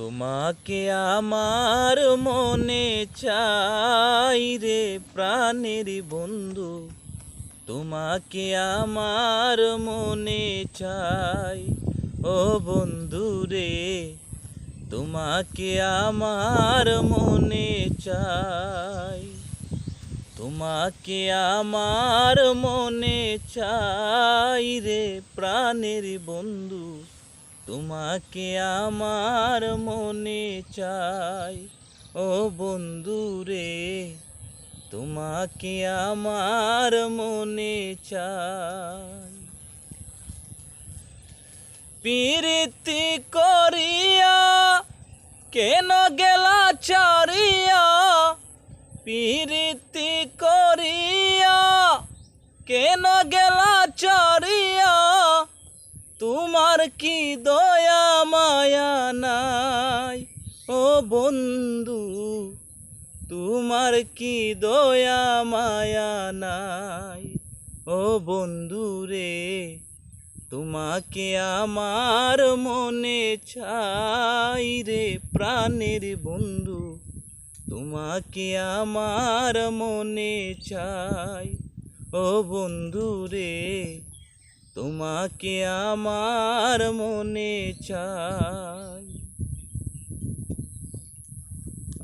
তোমাকে আমার মনে চাই রে প্রাণের বন্ধু। তোমাকে আমার মনে চাই, ও বন্ধু রে। তোমাকে আমার মনে চাই, তোমাকে আমার মনে চাই রে প্রাণের বন্ধু। তোমাকে আমার মনে চাই। ও বন্ধু রে, তোমাকে আমার মনে চাই। প্রীতি করিয়া কেন গেলা চারিয়া প্রীতি করিয়া কেন গেলা চারিয়া তোমার কি দয়া, মায়া নাই? ও বন্ধু, তোমার কি দয়া, মায়া নাই? ও বন্ধু রে, তোমাকে আমার মনে চাই রে প্রাণের বন্ধু। তোমাকে আমার মনে চাই। ও বন্ধু রে তোমাকে আমার মনে চাই।